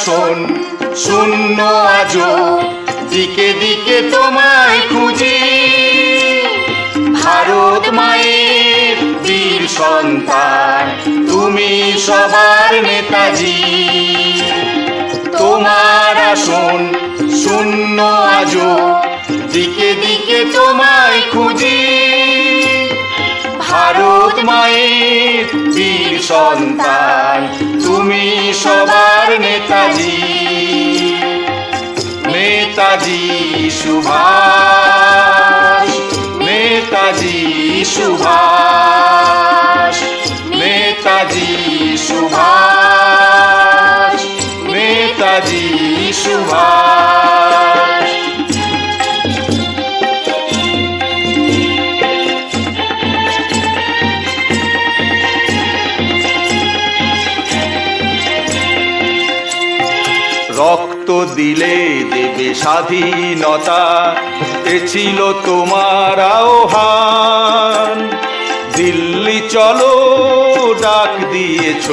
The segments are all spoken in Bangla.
আসন শূন্য আজো দিকে দিকে তোমায় খুঁজি। ভারত মায়ের বীর সন্তান, তুমি সবার নেতাজি। তোমার আসন শূন্য আজো দিকে দিকে তোমায় খুঁজি। ভারত মায়ের বীর সন্তান তুমি সবার নেতাজি। নেতাজি সুভাষ। নেতাজি সুভাষ। নেতাজি সুভাষ। নেতাজি সুভাষ। রক্ত দিলে দেবে স্বাধীনতা, এ ছিল তোমার আহ্বান। দিল্লি চলো, ডাক দিয়েছ,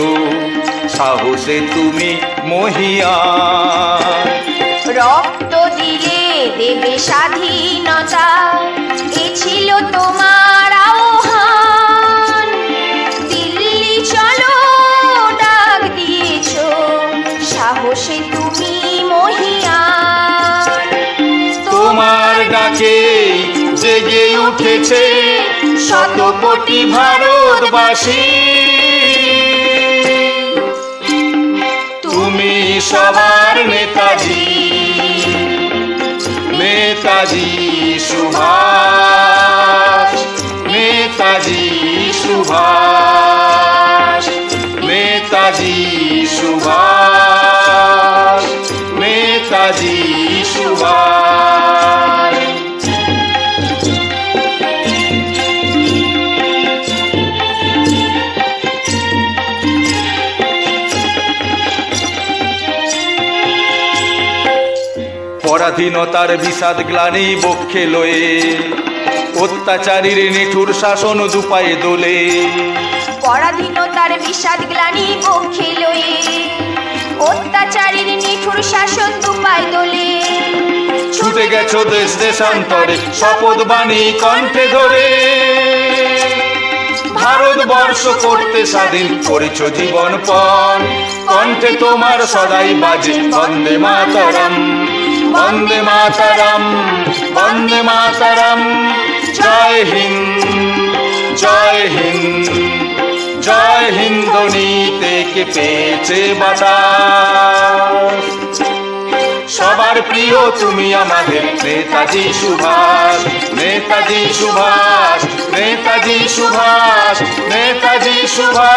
সাহসে তুমি মহিয়া রক্ত দিলে দেবে স্বাধীনতা ডাকে জেগে উঠেছে শত ভারতবাসী। তুমি সবার নেতাজি নেতাজি সুভাষ নেতাজি সুভাষ। নেতাজি সুভাষ পরাধীনতার বিষাদ গ্লানি বক্ষে লয়ে, অত্যাচারীর নিঠুর শাসন দুপায়ে দোলে। পরাধীনতার বিষাদ গ্লানি বক্ষে লয়ে গেছো দেশ দেশান্তরে, শপথ বাণী কণ্ঠে ধরে। ভারতবর্ষ করতে স্বাধীন করেছ জীবন পণ কণ্ঠে তোমার সদাই বাজে, বন্দে মাতারাম বন্দে মাতারাম বন্দে মাতারাম। জয় হিন্দ জয় হিন্দ জয় হিন্দ, নীতে কে পেয়েছে বাতাস। সবার প্রিয় তুমি আমাদের নেতাজি সুভাষ নেতাজি সুভাষ নেতাজি সুভাষ নেতাজি সুভাষ।